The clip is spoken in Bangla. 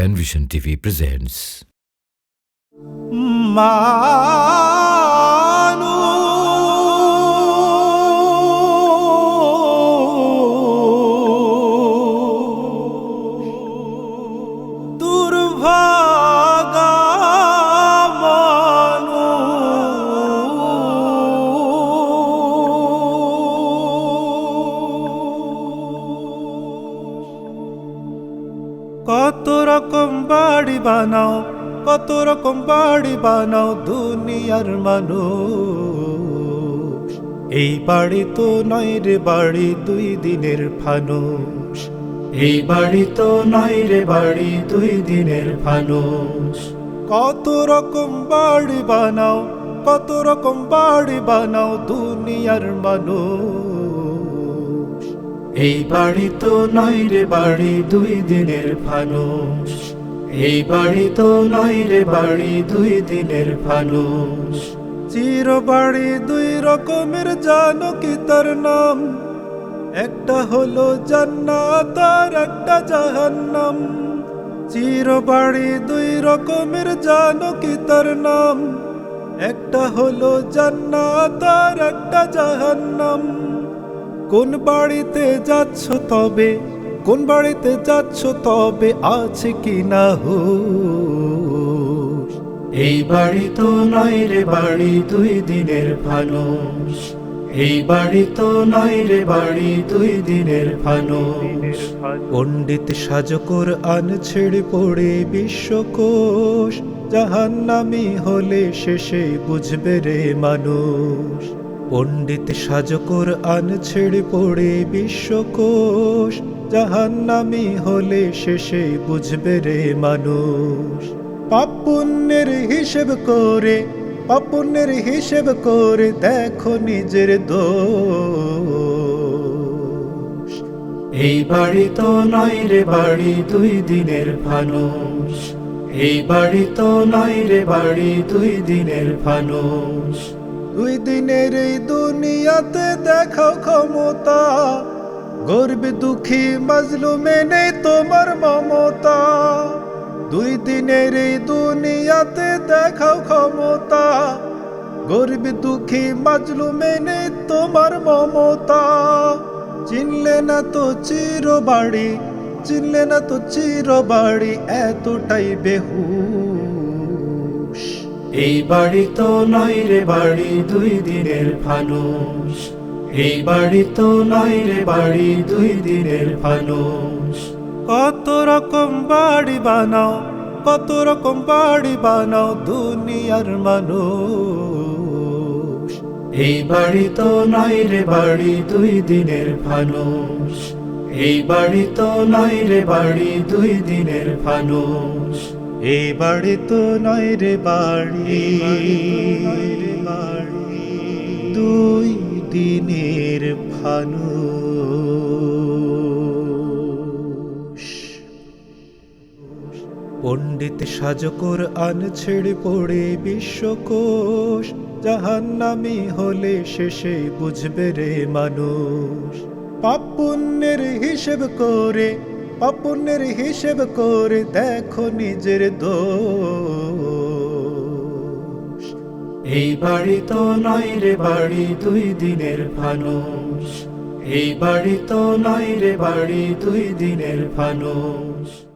Penvision TV presents. মানু রকম বাড়ি বানাও, কত রকম বাড়ি বানাও দুনিয়ার মানুষ। এই বাড়ি তো নয় রে বাড়ি, দুই দিনের ফানুষ। এই বাড়ি তো নয় রে বাড়ি, দুই দিনের ফানুষ। কত রকম বাড়ি বানাও, কত রকম বাড়ি বানাও দুনিয়ার মানুষ। এই বাড়ি তো নয় রে বাড়ি, দুই দিনের ফানুষ এই বাড়ি তো নয় রে বাড়ি, দুই দিনের ফানুষ চির বাড়ি দুই রকমের জানো কি তার নাম। একটা হলো জান্নাত আর একটা জাহান্নাম। চির বাড়ি দুই রকমের জানো কি তার নাম। একটা হলো জান্নাত আর একটা জাহান্নাম। কোন বাড়িতে যাচ্ছ তবে? কোন বাড়িতে যাচ্ছ তবে আছে কি না হো এই বাড়ি তো নয় রে বাড়ি দুই দিনের ফানুষ এই বাড়ি তো নয় রে বাড়ি দুই দিনের ফানুষ পণ্ডিত সাজকর আন ছেড়ে পড়ে বিশ্বকোষ। জাহান্নামি হলে শেষে বুঝবে রে মানুষ। পণ্ডিত সাজকর আন ছেড়ে পড়ে বিশ্বকোষ, জাহান্নামি হলে শেষে বুঝবে রে মানুষ। পাপ পুণ্যের হিসেব করে, পাপ পুণ্যের হিসেব করে দেখো নিজের দোষ। এই বাড়ি তো নয় রে বাড়ি দুই দিনের ফানুষ। এই বাড়ি তো নয় রে বাড়ি দুই দিনের ফানুষ। দুই দিনের এই দুনিয়াতে দেখাও ক্ষমতা। গর্বে দুঃখী মাজলুমে নেই তোমার মমতা। দুই দিনের এই দুনিয়াতে দেখাও ক্ষমতা। গরিব দুঃখী মাজলুমে নেই তোমার মমতা। চিনলে না তো চির বাড়ি চিনলে না তো চির বাড়ি এতটাই বেহুশ। এই বাড়ি তো নয় রে বাড়ি দুই দিনের ফানুষ এই বাড়ি তো নয় রে বাড়ি দুই দিনের ফানুষ কত রকম বাড়ি বানাও, কত রকম বাড়ি বানাও দুনিয়ার মানুষ। এই বাড়ি তো নয় রে বাড়ি দুই দিনের ফানুষ এই বাড়ি তো নয় রে বাড়ি দুই দিনের ফানুষ এই বাড়ি। তো নয় রে বাড়ি। দুই দিনের ফানুষ পণ্ডিত সাজকর আন ছেড়ে পড়ে বিশ্বকোষ জাহান্নামি হলে শেষে বুঝবে রে মানুষ। পাপ পুণ্যের হিসেব করে পাপ হিসেব করে দেখো নিজের দো এই বাড়ি তো নয় রে বাড়ি, দুই দিনের ফানুষ এই বাড়ি তো নয় রে বাড়ি, দুই দিনের ফানুষ